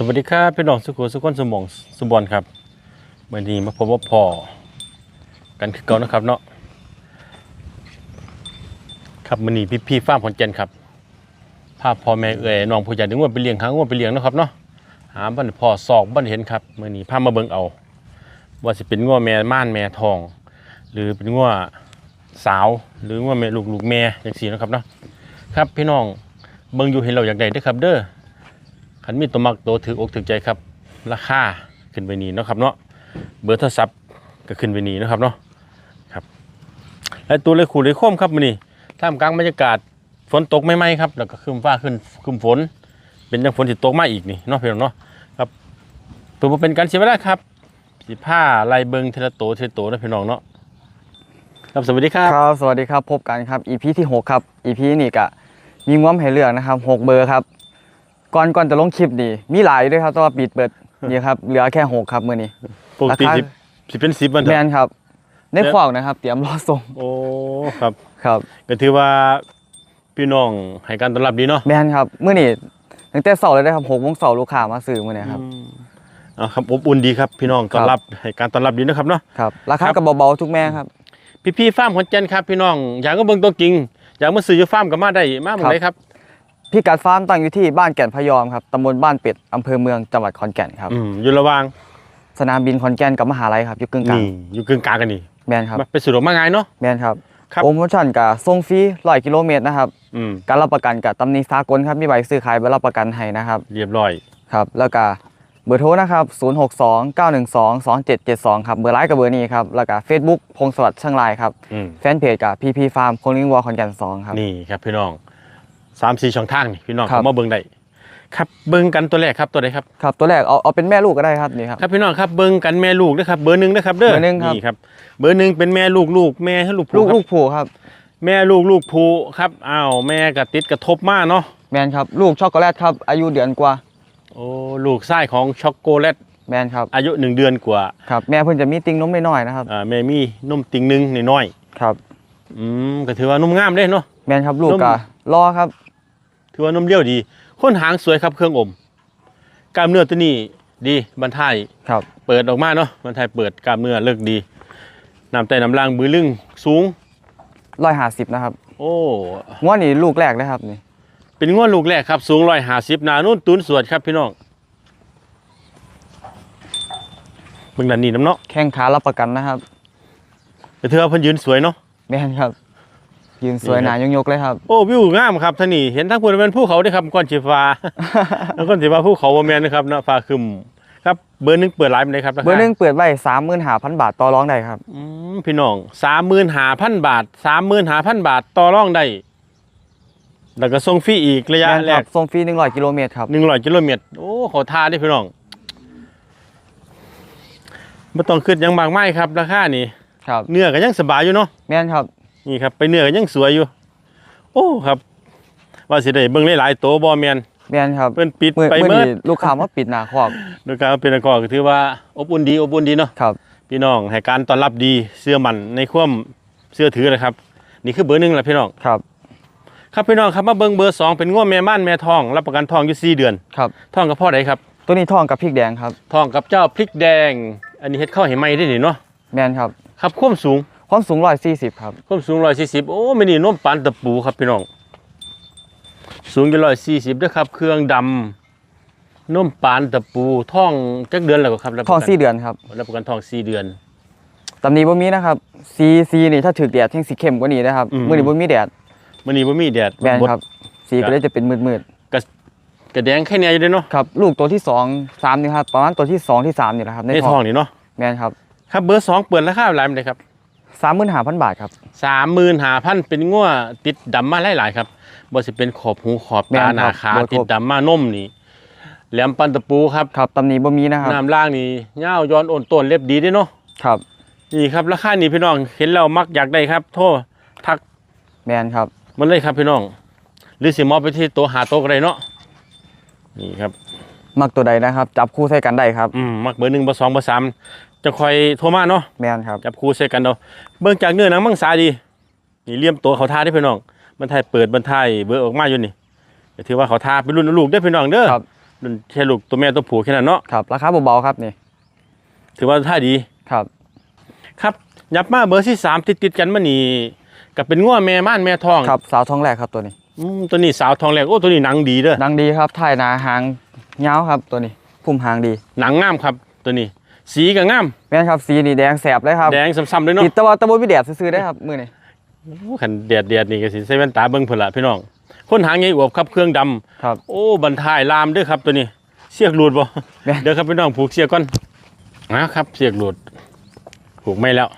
สวัสดีครับพี่น้องสุขุสุขนสมองสุบอลครับวันนี้มาพบว่าพอกันคือเก่านะครับเนาะครับวันนี้พี่พี่ๆฟาร์มขอนแก่นครับพาพ่อแม่เอ๋ยน้องผู้ใหญ่ดึงว่าไปเลี้ยงหางว่าไปเลี้ยงนะครับเนาะหาบ้านพ่อศอกบ้านเห็นครับมื่อนี้พามาเบิ่งเอาว่าสิเป็นง้อแม่ม่านแม่ทอง หรือเป็นง้อสาวหรือง้อแม่ลูกลูกแม่อย่างสีนะครับเนาะครับพี่น้องเบิ่งอยู่เห็นเราอยากได้ด้อครับเด้อ ขันมีตัวมักตัวถืออกถือใจครับ ราคาขึ้นไปนี้นะครับเนาะเบอร์โทรศัพท์ก็ขึ้นไปนี้นะครับเนาะครับและตัวเลยขู่เลยโค้มครับมื้อนี้ท่ามกลางบรรยากาศฝนตกไม่ไหมครับ แล้วก็ครึ้มฟ้าขึ้นครึ้มฝน เป็นจังฝนที่ตกมาอีกนี่เนาะพี่องเนาะครับเพื่อเป็นการเสียเวลาครับสิผ้าลายเบิงเทละโตเทละโตนะพี่น้องเนาะครับสวัสดีครับครับสวัสดีครับพบกันครับ EP ที่ 6 ครับ EP นี่ก็มีงวมให้เลือกนะครับ 6 เบอร์ครับ ก่อนก่อนจะลงคลิปนี่มีหลายด้วยครับแต่ว่าปิดเปิดนี่ครับเหลือแค่6ครับมื้อนี้ปกติราคาสิสิเป็นสิบมันเถแมอะนครับ ในขวากนะครับ เตรียมรอส่งโอ้ครับ ครับก็ถือว่าพี่น้องให้การต้อนรับดีเนาะแมนครับมื้อนี้ตั้งแต่เสาร์เลยนะครับ6โมงเสาร์ลูกค้ามาซื้อมื้อนี้ครับเอาครับอบอุ่นดีครับพี่น้องต้อนครับรับให้การต้อนรับดีนะครับเนาะ ครับราครัคาบก็เบาๆทุกแม่ครับพี่พี่ๆฟาร์มขอนแก่นครับพี่น้องอยากก็เบิ่งตัวจริงอยากมาซื้ออยู่ฟาร์มก็มาได้มาหมดเลยครับ พี่กัดฟาร์มตั้งอยู่ที่บ้านแก่นพะยอมครับตำบลบ้านเป็ดอำเภอเมืองจังหวัดขอนแก่นครับ อืมอยู่ระหว่างสนามบินขอนแก่นกับมหาลัยครับอยู่กึ่งกลางนี่อยู่กึ่งกลางกันนี่แมนครับมาไปสะดวกมาง่ายเนาะแมนครับครับโปรโมชั่นกับส่งฟรี100กิโลเมตรนะครับอืมการรับประกันกับตำหนิสากลครับมีใบซื้อขายใบรับประกันให้นะครับเรียบร้อยครับแล้วก็เบอร์โทรนะครับ 062 912 2772 ครับ เบอร์ไลน์กับเบอร์นี้ครับ แล้วก็ Facebook พงศวัสดิ์ช่างลายครับ อืมแฟนเพจกับ PP Farm โคลิงวอลคอนแก่น2ครับ นี่ครับพี่น้อง สามสี่ช่องทางนี่พี่น้องครับ เขามาเบิ่งได้ครับเบิ่งกันตัวแรกครับตัวใดครับครับตัวแรกเอาเอาเป็นแม่ลูกก็ได้ครับนี่ครับ ครับพี่น้องครับเบิ่งกันแม่ลูกนะครับเบอร์หนึ่งนะครับเด้อเบอร์หนึ่งครับ นี่ครับเบอร์หนึ่งเป็นแม่ลูกลูกแม่ให้ลูกลูผู้ครับกลูกผูครับแม่ลูกลูกภูครับอ้าวแม่กระติดกระทบมากเนาะแมนครับลูกช็อกโกแลตครับอายุเดือนกว่าโอ้ลูกไส้ของช็อกโกแลตแมนครับอายุหนึ่งเดือนกว่าครับแม่เพิ่นจะมีติงนมน้อยๆนะครับอ่าแม่มีนมติงหนึงน้อยครับๆอืมก็ถือว่านมงามเด้เนาะ แมนครับลูกนม กะรอครับ ถือว่านมเลี้ยวดีค้นหางสวยครับเครื่องอมกล้ามเนื้อตัวนี้ดีบรรทายครับ เปิดออกมาเนาะบรรทายเปิดกล้ามเนื้อเลิกดีน้ำแต่น้ำล่างบือลึงสูง150นะครับ โอ้งวดนี้ลูกแรกนะครับนี่เป็นงวดลูกแรกครับสูงร้อยหาสิบนานุ่นตุนสวดครับพี่น้องเบิ่งด้านนี้น้ำเนาะแข้งขารับประกันนะครับแต่เธอว่าเพิ่นยืนสวยเนาะแมนครับ ยืนสวยนี่หครันาบยกๆเลยครับ โอ้วิวงามครับท่านนี่เห็นทั้งพุ่นเป็นภูเขาเด้อครับก้อนสีฟ้าแล้วก้อนสีฟ้าภูเขาบ่แม่นนะครับเนาะฟ้าครึมครับเบอร์หนึงเปิดไลน์ไปเลยครับาคาเบอร์หนึ่งเปิดไว้สามหมื่นหาพันบาทต่อรองได้ครับอืมพี่น้อง35,000บาท35,000บาทต่อรองได้แล้วก็ส่งฟรีอีกระยะแม่นแรครักบส่งฟรีหนึ่งร้อยกิโลเมตรครับ100กิโลเมตรโอ้ขอทาเด้อพี่น้องบ่ต้องคิดหยังมากมายครับราคานี่ครับเนื้อก็ยังสบายอยู่เนาะแม่นครับ นี่ครับไปเนื้อก็ยังสวยอยู่ โอ้ครับ ว่าสิได้เบิ่งหลายๆโตวบ่แม่น แม่นครับเพิ่นปิดเมื่อไปเมื่อเมิด นี้ลูกค้ามาปิดหน้าครอบโดยการเป็นกอก็ถือว่าอบอุ่นดีอบอุ่นดีเนาะครับ พี่น้องให้การต้อนรับดีเสื้อมันในความเสื้อถือเลยครับ นี่คือเบอร์หนึ่งแหละพี่น้องครับครับพี่น้องครับมาเบิ่งเบอร์สองเป็นง่วแม่ม่านแม่ทองรับประกันทองอยู่สี่เดือนครับ ทองกับพ่อใดครับตัวนี้ทองกับพริกแดงครับ ทองกับเจ้าพริกแดง อันนี้เฮ็ดข้าวเห็นไหมได้นี่เนาะแม่นครับ ครับความสูง ความสูงร้อยสี่สิบครับความสูงร้อยสี่สิบโอ้ไม่นี่น้มปานตะปูครับพี่น้อง สูงอยู่ร้อยสี่สิบด้วยครับ เครื่องดำน้มปานตะปูท่องจักเดือนแล้วก็ครับรับประทองกันสี่เดือนครับรับประกันทองสี่เดือนตำหนี้บ่มีนะครับสีสีนี่ถ้าถึกแดดแท่งสีเข้มกว่านี้นะครับอืมมื้อนี้บ่มีแดดมันนี่บ่มีแดดแม่นบดครับสีก็เลยจะเป็นมืดกระแดงแค่เนี้ยอยู่เด้เนาะๆครับลูกตัวที่สองสามนี่ครับประมาณตัวที่สองที่สามนี่แหละครับในในททอองงนี่เนาะแม่นครับ ครับเบอร์สองเปิดราคาหลายมันเลยครับ สามหมื่นหาพันบาทครับ สามหมื่นหาพันเป็นง้วติดดำมาหลายๆครับบ่สิเป็นขอบหูขอบแม่ตานหครันาบขาบ่ครบ ติดดำมานมนี่แหลมปันตะปูครับครับตำหนี้บ่มีนะครับน้ำล่างนี่เงาวย้อนโอนต้นเล็บดีเด้เนาะครับ นี่ครับราคานี่พี่น้องเห็นแล้วมักอยากได้ครับ โทษทักแม่นครับมันเลยครับพี่น้อง หรือสิมอบไปที่โต๊ะหาโต๊ะก็ได้เนาะนี่ครับ มักตัวใดนะครับ จับคู่ใส่กันได้ครับ อืมมักเบอร์หนึ่งเบอร์สองเบอร์สาม จะคอยโทรมาเนาะแม่นครับ จับคู่ใส่กันเอาเบิ่งจากเนื้อหนังมังสาดีนี่เลี่ยมตัวเขาทาได้อพี่น้องบรรทายเปิดบรรทายเบอร์ออกมาอยู่นี่ก็ถือว่าเขาทาเป็นรุ่นลูกได้อพี่น้องเด้อครับ รุ่นแค่ลูกตัวแม่ตัวผู้แค่นั้นเนาะครับ ราคาเบาๆครับนี่ถือว่าท่าดี ครับ ครับยับมาเบอร์ที่สามติดติดๆกันมานี่กับเป็นง้อแม่ม่านแม่ทองครับสาวท้องแรกครับตัวนี้อืมตัวนี้สาวทองแรกโอ้ตัวนี้หนังดีเด้อดังดีครับถ่ายหนาหางยาวครับตัวนี้พุ่มหางดี หนังงามครับตัวนี้ สีก็งามแม่นครับสีนี่แดงแสบเลยครับแดงซ้ำๆเลยเนาะติดตะวันตะบนพี่แดดซื้อๆได้ครับมือนี่โอ้ขันแดดแดดนี่ก็สิใส่แว่นตาเบิ่งเพิ่นละพี่น้องคนหางใหญ่อวบครับเครื่องดำครับโอ้บันทายลามเด้วยครับตัวนี้ เสียกหลุดบ่แม่นเดี๋ยวครับพี่น้องผูกเสียกก่อนนะครับ เสียกหลุดผูกไม่แล้ว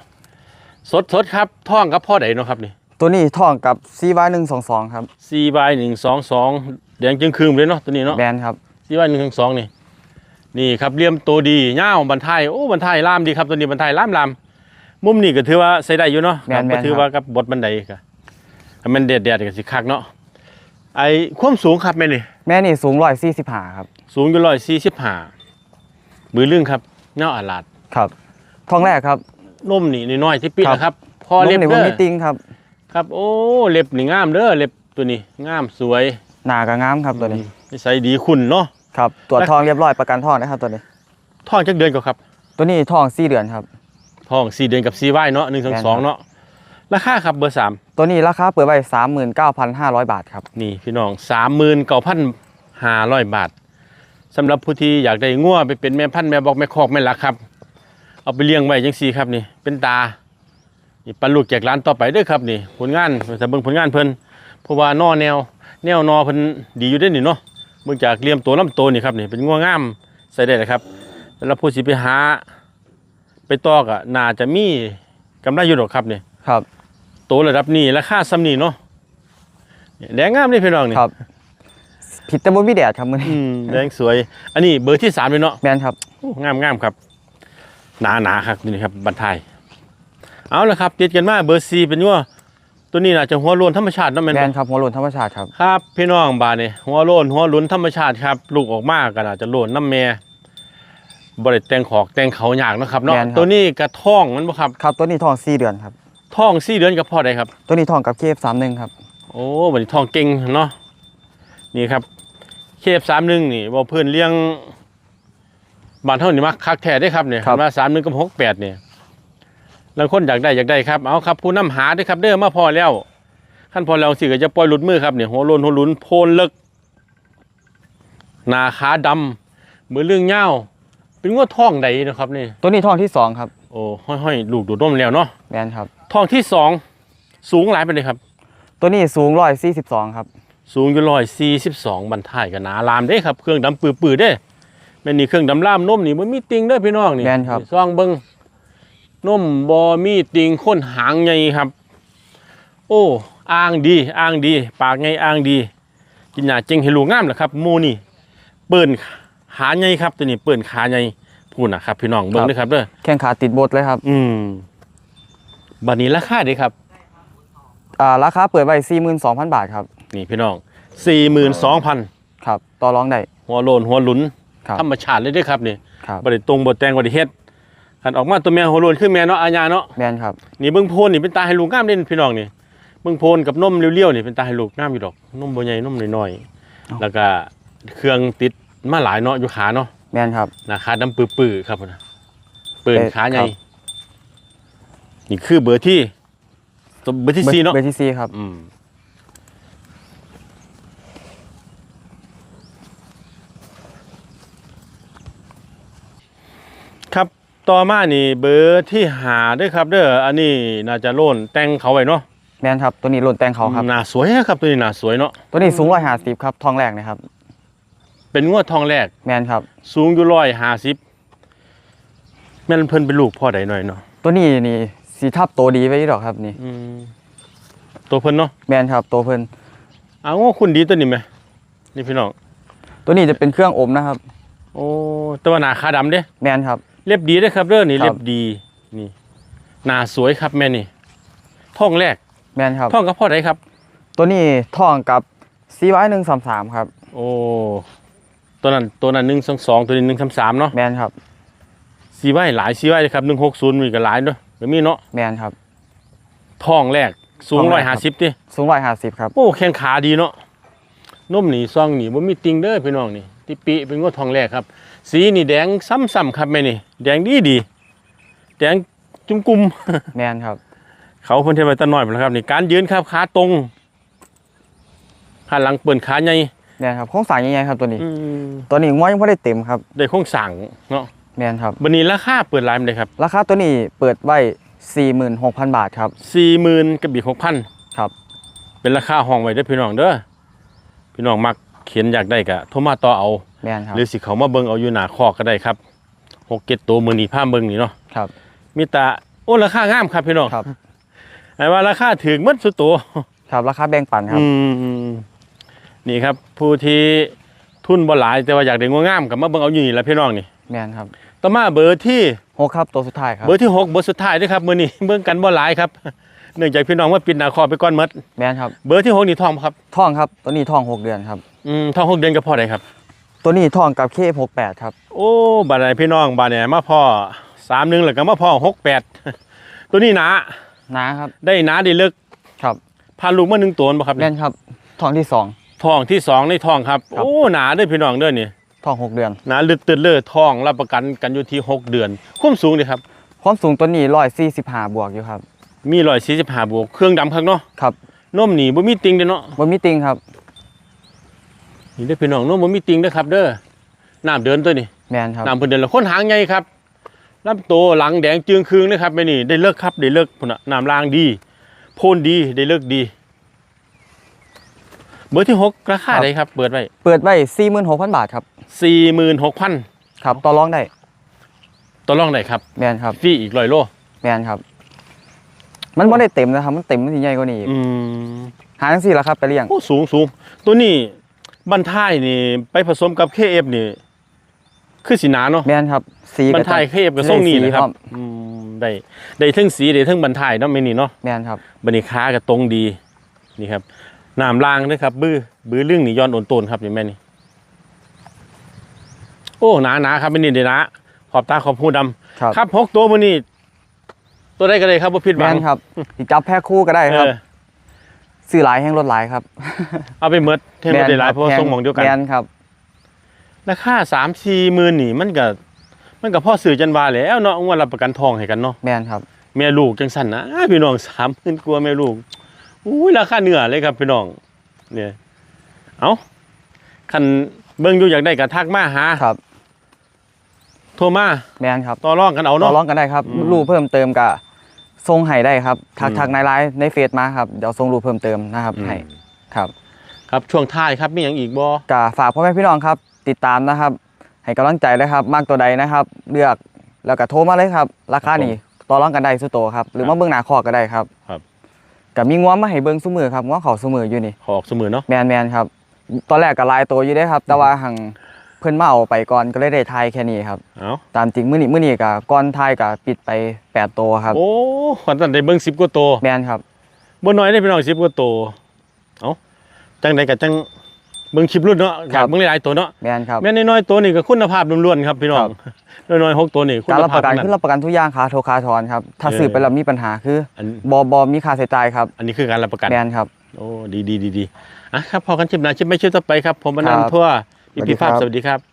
สดสดครับท่องกับพ่อใดเนาะครับนี่ตัวนี้ท่องกับซีวายหนึ่งสองสองครับสี่ใบหนึ่งสองสองแดงจึงคืมเลยเนาะตัวนี้เนาะแบรนด์ครับสี่ใบหนึ่งสองนี่ นี่ครับเลี่ยมโตดีเง่าวบันทายโอ้บันทายลามดีครับตัวนี้บันทายลามลามมุมนี่ก็ถือว่าใช้ได้อยู่เนาะแม่นก็ๆถือครับว่ากับบทบันไดก็ถ้ามันเด็ดเด็ดก็สิคักเนาะไอ้ความสูงครับแม่นี่แม่นี่สูงร้อยสี่สิบห้าครับ สูงอยู่ร้อยสี่สิบห้ามือเรื่องครับเงาอาลาดครับท้องแรกครับนมนี่น้อยๆที่ปิดครับ นะครับ พอเล็บนมนี่เด้บ่อมีติงครับ ครับ โอ้เล็บนี่งามเด้อเล็บตัวนี้งามสวยหนากับงามครับตัวนี้นิสัยดีคุณเนาะ ครับตรวจแล้วทองเรียบร้อยประกันทองนะครับตัวนี้ท้องจักเดือนก็ครับ ตัวนี้ทองสี่เดือนครับท้องสี่เดือนกับสี่ว่ายเนาะหนึ่งสองสองแม่นครับเนาะราคาครับเบอร์สามตัวนี้ราคาเปิดไว้สามหมื่นเก้าพันห้าร้อยบาทครับนี่พี่น้องสามหมื่นเก้าพันห้าร้อยบาทสำหรับผู้ที่อยากได้งัวไปเป็นแม่พันธุ์แม่บอกแม่คอกแม่หลักครับ เอาไปเลี้ยงไว้จังซี่ครับนี่เป็นตานี่ปันลูกแจกร้านต่อไปเด้วยครับนี่ผลงานแต่เบิ่งผลงานเพิ่นเพราะว่านอแนว แนวนอเพิ่นดีอยู่ได้อนี่เนาะ เบิ่งจากเลี่ยมตัวลำโตวนี่ครับนี่เป็นงัวงามใส่ได้เลยครับแล้วผู้สิไปหา ไปตอกอะน่าจะมีกำไรอยู่ดอกครับนี่ครับโตระดับนี้ราคาซ้ำนี่เนาะแดงงามนี่พี่น้องนี่ครับ ผิดแต่บ่มีแดดครับมือนี้อืมแดงสวย อันนี้เบอร์ที่สามเลยเนาะแมนครับโอ้งามงามครับ หนาหนาครับนี่ครับบันทายเอาละครับติดกันมาเบอร์ซีเป็นว่า ตัวนี้น่าจะหัวโลนธรรมชาติเนาะแม่นแมบ่ นครับหัวโลนธรรมชาติครับ ครับพี่น้องบาดนี่หัวโลนหัวหลุนธรรมชาติครับลูกออกมาก็น่าจะโลนน้ำแม่บริแต่งขอกแต่งเขายากเนาะครับเนาะแม่นครับ ตัวนี้กระท่องมันบ่ครับครับตัวนี้ทองสี่เดือนครับ ท่องสี่เดือนกับพ่อใดครับ ตัวนี้ทองกับเคฟสามหนึ่งครับ โอ้บัดนทองเก่งเนาะนี่ครับเคฟสามหนึ่งนี่บอกเพื่อนเลี้ยงบ้านเท่านี่มักคักแท้ได้ครับเนี่ยครับ มาสามหนึ่งกับหกแปดเนี่ย แล้วคนอยากได้อยากได้ครับเอาครับผู้นำหาด้วยครับเด้อมาพอแล้วขั้นพอแล้วสิก็จะปล่อยหลุดมือครับเนี่ยหัวโลนหัวหลุนโพนเลิกหนาขาดำมือเรื่องเงาวเป็นงวดท้องใดนะครับนี่ตัวนี้ทองที่สองครับโอ้ห้อยๆลูกดูดนมแล้วเนาะแมนครับท้องที่สองสูงหลายไปเลยครับ ตัวนี้สูงร้อยสี่สิบสองครับสูงอยู่ร้อยสี่สิบสองบรรทายกันหนาลามเด้ครับเครื่องดำปื้อๆเด้แม่นนี่เครื่องดำล่ามนมนี่มันมีติงเด้อพี่น้องนี่แม่นครับซองเบิง นมบอมีติงค้นหางใหญ่ครับ โอ้อ่างดีอ่างดี ปากไงอ่างดี กินหยาเจงให้ลูกงามแหละครับหมูนี่เปิ่นขาใหญ่ครับตัวนี้เปิ่นขาใหญ่พูดนะครับ พี่น้องเบิ่งเด้อครับเด้อแข้งขาติดบดเลยครับ อืมบัดนี้ราคาเด้ครับอ่าราคาเปิดไว้สี่หมื่นสองพันบาทครับ นี่พี่น้องสี่หมื่นสองพันครับต่อรองได้หัวโลนหัวหลุนครับธรรมชาติเลยเด้อครับนี่ครับบริตรงบริแตงบริเฮ็ด ขันออกมาตัวแม่หัวโลนขึ้นแม่เนาะอาญาเนาะแมนครับ นี่เบิ่งโพนนี่เป็นตาให้ลูกงามเด่นพี่น้องนี่เบิ่งโพนกับนมเลี้ยวๆนี่เป็นตาให้ลูกงามอยู่ดอกนมบ่ใหญ่นมน้อยๆแล้วก็เครื่องติดมาหลายเนาะอยู่ขาเนาะแมนครับหน้าขาดำปื้อๆครับพุ่นน่ะเปิ่นเอ่อขาใหญ่ครับนี่คือเบอร์ที่ตัวเบอร์ที่สี่เนาะเบอร์ที่สี่ครับอืมครับ ต่อมานี่เบอร์ที่หาด้วยครับ เด้ออันนี้น่าจะโล่นแต่งเขาไว้เนาะแมนครับตัวนี้หล่นแตงเขาครับ หน้าสวยนะครับตัวนี้หน้าสวยเนาะตัวนี้สูงร้อยห้าสิบครับทองแรกนะครับ เป็นงวดทองแรก แมนครับ สูงอยู่ร้อยห้าสิบแม่นเพิ่นเป็นลูกพ่อใดหน่อยเนาะตัวนี้นี่สีทับโตดีไว้ดอกครับนี่ อืมตัวเพิ่นเนาะแมนครับโตเพิ่นเอางวคุณดีตัวนี้ไหมนี่พี่น้องตัวนี้จะเป็นเครื่องอมนะครับ โอ้แตัวาหน้าขาดำเด้แมนครับ เล็บดีเด้อครับเด้อนี่ครับ เล็บดีนี่หน้าสวยครับแม่นี่ท้องแรกแมนครับท้องกับพ่อใดครับ ตัวนี้ทองกับซีไว้หนึ่งสามสามครับ โอ้ตัวนั้นตัวนั้นหนึ่งสองสองตัวนี้หนึ่งสามสามเนาะแมนครับ สีไว้หลายสีไว้เลยครับหนึ่งหกศูนย์มีก็หลายเนาะก็มีเนาะแมนครับท้องแรกสูงท้องแรร้อยกครัห้าบสิบดิสูงร้อยห้าสิบครับโอ้แข้งขาดีเนาะนมหนีซองหนีบ่มีติงเด้อพี่น้องนี่ติปิเป็นงวดทองแรกครับ สีนี่แดงซ้ำๆครับแม่นี่ แดงดีดีๆแดงจุ่มกุมแมนครับ เขาเพิ่นเทไว้ตะน้อยหมดแล้วครับนี่การยืนครับขาตรงขาหลังเปิ่นขาใหญ่แมนครับโครงสร้างยังไงครับตัวนี้อืมตัวนี้งวยังไม่ได้เต็มครับ ได้โครงสั่งเนาะแมนครับบันนี้ราคาเปิดรายมันเลยครับ ราคาตัวนี้เปิดไว้46,000บาทครับสี่หมื่นกับอีกหกพันครับ เป็นราคาห้องไว้เด้อพี่น้องเด้อพี่น้องมักเขียนอยากได้กะโทรมาต่อเอา แมนครับหรือสิเขามาเบิ่งเอาอยู่หน้าคอกก็ได้ครับหกเก็ดตัวมือนีผ้าเบิ่งนี่เนาะครับ มีแตาโอ้ราคางามครับพี่น้องครับ ไอ้ว่าราคาถึงหมัดสุดตัวครับราคาแบ่งปันครับ อืมนี่ครับ ผู้ที่ทุนบ่หลายแต่ว่าอยากได้งวงามกับมาเบิ่งเอาอยู่นี่แหละพี่น้องนี่แมนครับต่อมาเบอร์ที่หกครับตัวสุดท้ายครับ เบอร์ที่หกเบอร์สุดท้ายเด้วยครับมื้อนี้เบิ่งกันบ่หลายครับเนื่องจากพี่น้องว่าปิดหน้าคอไปก่อนหมดแมนครับ เบอร์ที่หกนี่ทองบ่ครับท่องครับตัวนี้ท่องหกเดือนครับ อืมทองหกเดือนก็พอได้ครับ ตัวนี้ท่องกับเคหกแปดครับ โอ้บาดไหนพี่น้องบาดไหนมาพ่อสามหนึ่งแล้วก็มาพ่อหกแปดตัวนี้หนานะครับ ได้หนาได้เลิกครับพาลูกมาหนึ่งตัวบ่ครับแมเนี่ยนครับท่องที่สองทองที่สองในทองครับครับ โอ้หนาเด้วยพี่น้องเด้อนี่ท่องหกเดือนหนาลึกตึดเลยทองรับประกันกันอยู่ที่หกเดือนคุ้มสูงเลยครับความสูงตัวนี้ร้อยสี่สิบห้าบวกอยู่ครับ มีรอยสี่สิบห้าบวกเครื่องดำข้างเนาะครับนมหนีบ่มีติงเด้อเนาะบนมิติงครับ นี่เด้อพี่น้องนมบ่มีติงเด้อครับ เด้อน้ำเดินตัวนี้แมนครับน้ำเพิ่นเดินแล้วคนหางใหญ่ครับลำโตหลังแดงจึงคืงเลยครับแม่นี่ได้เลิกครับได้เลิกพุ่นน่ะน้ำรางดีโพนดีได้เลิกดี เบอร์ที่หกราคาไหนครับ เปิดไว้เปิดไว้สี่หมื่นหกพันบาทครับสี่หมื่นหกพันครับต่อรองได้ต่อรองได้ครับแมนครับฟรีอีกร้อยโล แมนครับ มันไม่ได้เต็มนะครับ มันเต็มมันสิใหญ่กว่านี้อีกอืมหาทั้งสี่แล้วครับไปเลี้ยง โอ้สูงสูงตัวนี้ บันท้ายนี่ ไปผสมกับเคเอฟนี่ คือสีหนาเนาะแมนครับ สีบันก็จะท้ายเคเอฟกับทรงนี้เลยครับได้สีพร้อมอืมได้ได้ทั้งสีได้ทั้งบันท้ายเนาะไม่นี่เนาะแมนครับบันนี้ค้ากับตรงดีนี่ครับน้ำล่างด้วยครับ บื้อบื้อเรื่องนี่ย้อนโอนโตนครับนี่แม่นี่โอ้หนาหนาครับไม่นี่เดี๋ยวนะขอบตาขอบหูดำครับครับหกตัวมันนี่ตัวได้ก็เลยครับว่าผิดหแมวังนครับสิจับแพ็คคู่ก็ได้ครับเออ ซื้อหลายแห้งลดหลายครับเอาไปเมดเทมได้หลายเพราะว่าทรงหมองเดียวกันแมนครับราคาสามสี่หมื่นนี่มันก็มันก็พ่อสื่อจันวาแหล้วเนาะว่ารับประกันทองให้กันเนาะแมนครับแม่ลูกจังสั่นนะพี่น้องสามหมื่นกว่าแม่ลูกอุ้ยราคาเหนือเลยครับพี่น้องเนี่ยเอาคันเบิ่งอยู่อยากได้ก็ทักมาหาครับโทรมาแมนครับต่อรองกันเอาต่อเนาะรองกันได้ครับอืมรูปเพิ่มเติมกับ ทรงให้ได้ครับทักอืมทักในไลน์ในเฟซมาครับเดี๋ยวทรงรูปเพิ่มเติมนะครับอืมให้ครับ ครับช่วงท้ายครับมีอย่างอีกบ่กาฝากพ่อแม่พี่น้องครับ ติดตามนะครับ ให้กำลังใจเลยครับ มากตัวใดนะครับ เลือกแล้วก็โทรมาเลยครับ ราคานี่ต่อรองกันได้สุดโตครับ หรือมาเบิ้งหน้าคอกก็ได้ครับครับกับมีง้วมาให้เบิ้งซุมือครับง้วเขาซุมืออยู่นี่ขอออกเสมอเนาะแมนแมนครับ ตอนแรกก็หลายตัวอยู่ได้ครับ แต่ว่าหัง เพิ่นมาเอาไปก่อนก็เลยได้ทายแค่นี้ครับ เอาตามจริงมื้อนี้มื้อนี้ก็ก่อนทายก็ปิดไปแปดตัวครับ โอ้ขวัญตันได้เบิ่งสิบกว่าตัวแมนครับ บ่น้อยได้พี่น้องสิบกว่าตัวเอาจังใดก็จังเบิ่งคลิปรุ่นเนาะอยากเบิ่งหลายๆตัวเนาะแมนครับแม่น้อยๆตัวนี่ก็คุณภาพล้วนๆครับพี่น้องน้อยๆหกตัวนี่คุณการรับภาปพระกันทั้งคือรับประกันทุกอย่างขาโทรคาถอนครับถ้าเออสืบไปแล้วมีปัญหาคืออันบอบอมีค่าใช้จ่ายครับอันนี้คือการรับประกัน แมนครับ โอ้ดีดีดีดีอะครับพอกันชิปหนะชิปไม่ชิปต่อไปครับ ผมอนันครับต์ทั่ว สวัสดีพี่ภาพครับสวัสดีครับ